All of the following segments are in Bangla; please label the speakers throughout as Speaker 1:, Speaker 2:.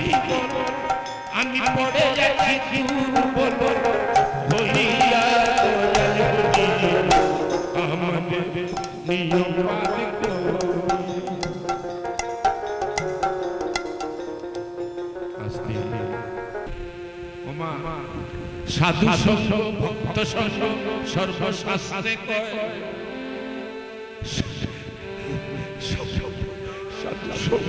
Speaker 1: ভিতর আমি পড়ে যাচ্ছি দুর্বল হইয়া আমাদের সাধু ভক্ত সর্বশাস্ত্রে কয় সাধু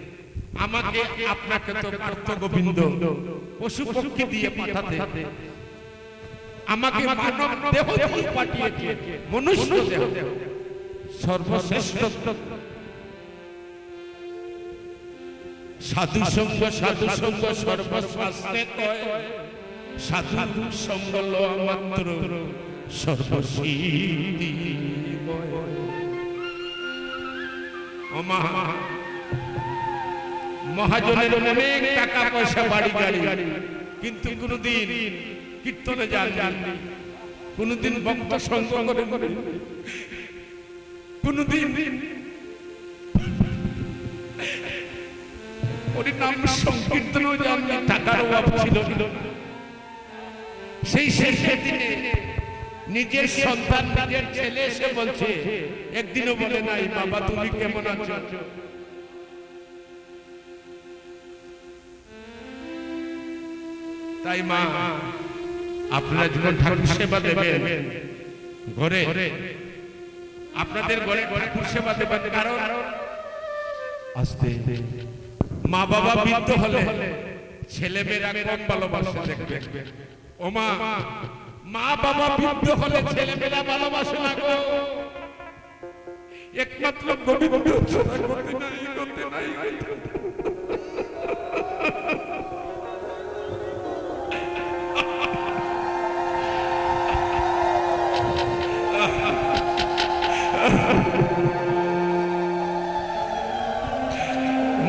Speaker 1: আমাকে আপনাকে তো পার্থ গোবিন্দ পশু পক্ষী দিয়ে পাঠাতে আমাকে মানব দেহ দিয়ে পাঠিয়ে মনুষ্য দেহ সর্বশ্রেষ্ঠ সাধু সঙ্গ সাধু সঙ্গ সর্বস্বাস্থ্যে কয় সাধু সঙ্গ লো মাত্র সর্বসিদ্ধি কয় মহাজনের অনেক টাকা পয়সা বাড়ি গাড়ি কিন্তু কোনদিন কীর্তনে যান কোনদিন ভক্ত সংগ্রহ করে কোনদিন টাকার অভাব ছিল সেই শেষ দিনে নিজের সন্তান নিজের ছেলে এসে বলছে একদিনও বলে নাই বাবা তুমি কেমন আছো তাই মা আপনারা যখন ঠাকুর সেবা দেবেন ঘরে আপনাদের ঘরে ঠাকুর সেবা দেবেন কারণ আস্তে মা বাবা বৃদ্ধ হলে ছেলেমেয়েরা কম ভালোবাসে দেখবে ও মা মা বাবা বৃদ্ধ হলে মেয়েরা ভালোবাসে না গো একমাত্র গোবিন্দ করতে নাই করতে নাই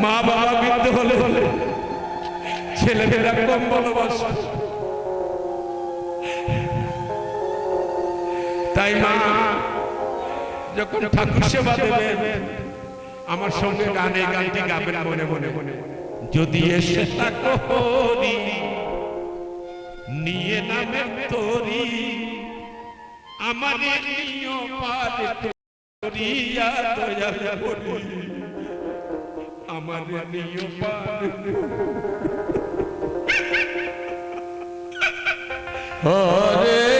Speaker 1: মা বাবা বৃদ্ধ হলে হলে ছেলেমেয়েরা কম ভালোবাসে তাই মা যখন ঠাকুর সেবা দেবেন আমার সঙ্গে গানে গানটি গাবেন মনে মনে মনে যদি এসে তাকরি নিয়ে নামে তোরি আমাদের নিয় পাল আর দয়া করি I'm amane ni upane Oh, dear.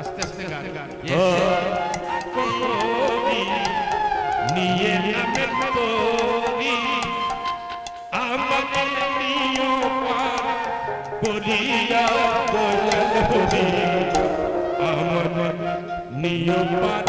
Speaker 1: আস্তে আস্তে গান গান নিয়ে নামে করি আমাকে নিও করিয়া বলল আমার নিয়ম পার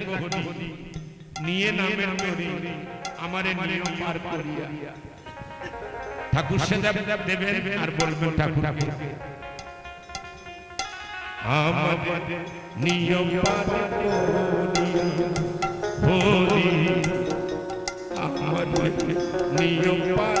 Speaker 1: থাকো হনি নিয়ে নামের করি আমারে নিয়ম পার করিয়া ঠাকুর সেদা দেবেন আর বলবেন ঠাকুর আমাদের নিয়ম পার করিয়া হরি আমাদের নিয়ম পার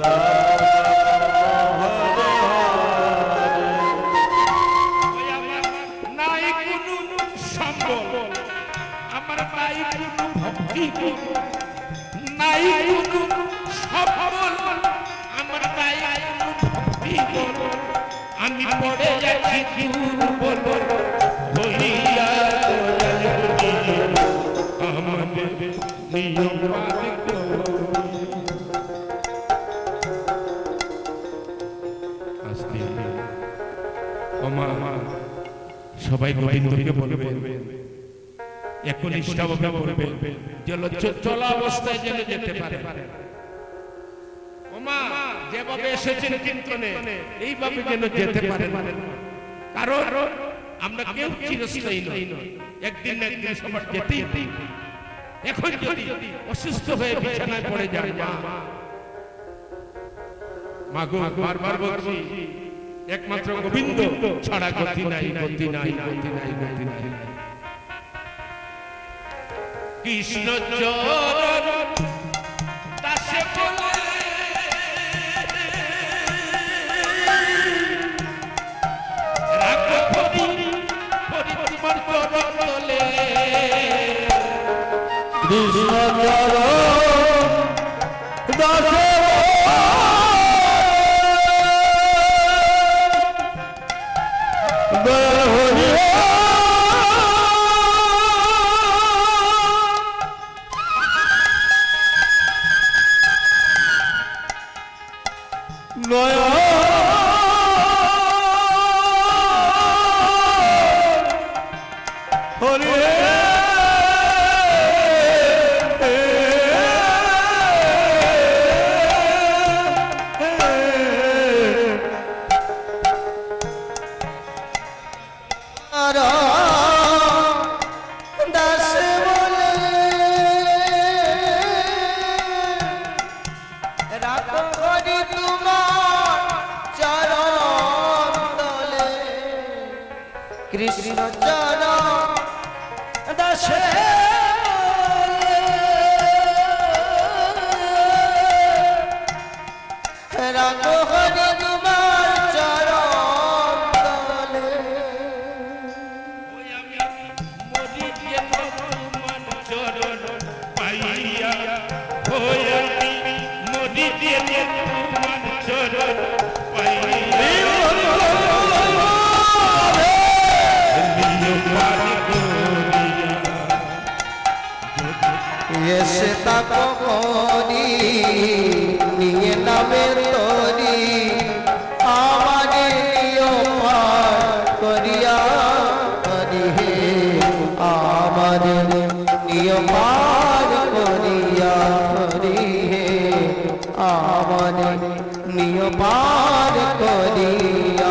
Speaker 1: নাই কোনো সফল আমার তাই ভক্তি আমি পড়ে যাচ্ছি দুর্বল হইয়া আমাদের নিয়ম সবাই গোবিন্দকে বলবে একনিষ্ঠ ভাবে বলবে যে চলা অবস্থায় যেন যেতে পারে ওমা যেভাবে এসেছেন চিন্তনে এইভাবে যেন যেতে পারে কারণ আমরা কেউ চিরস্থায়ী নই একদিন না একদিন সবার যেতেই এখন যদি অসুস্থ হয়ে বিছানায় পড়ে যায় মা মাগো বারবার বলছি একমাত্র গোবিন্দ ছাড়া গতি নাই গতি নাই গতি নাই গতি নাই কৃষ্ণ চরণ দাসে বলে This তোমার চরণ দলে কৃষ্ণ চরণ দশে রাখো হরে তোমার চরণ দলে মরি যে তোমার চরণ পাইয়া হয়ে এসে তা করি নিয়ে নামে তরি আমারে করিয়া করি হে আমারে নিয়মা তুমিও পার করিয়া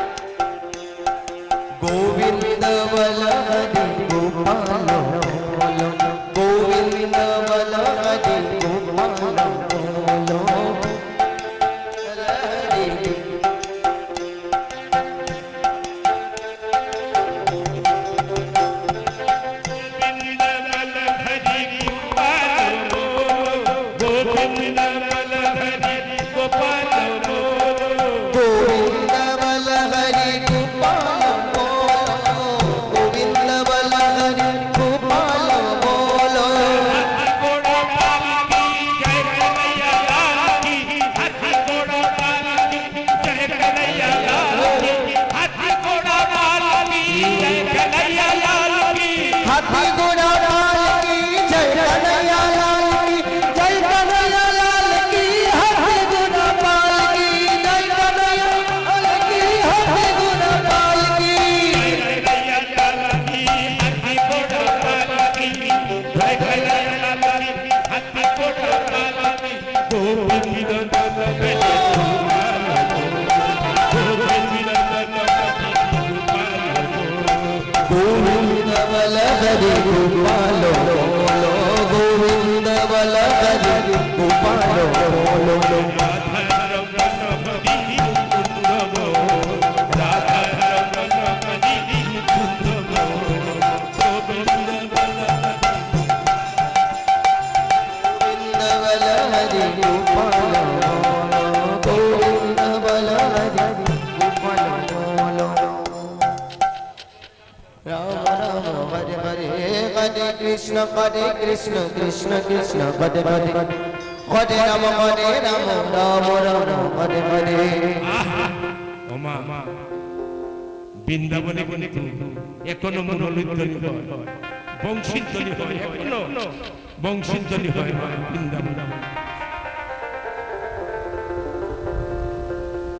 Speaker 1: ഗോവിന്ദ വലഹരി ഗോപാല ഗോവിന്ദ വലഹരി ഗോപാല Govinda వల్లభరి కృపాలో గోవింద వల్లభరి కృపాలో হরে কৃষ্ণ হরে কৃষ্ণ কৃষ্ণ কৃষ্ণ হরে হরে হরে রাম হরে রাম রাম রাম হরে হরে বৃন্দাবনে কিন্তু এখনো মুরলীধ্বনি হয় বংশীধ্বনি হয় এখনো বংশীধ্বনি হয় বৃন্দাবন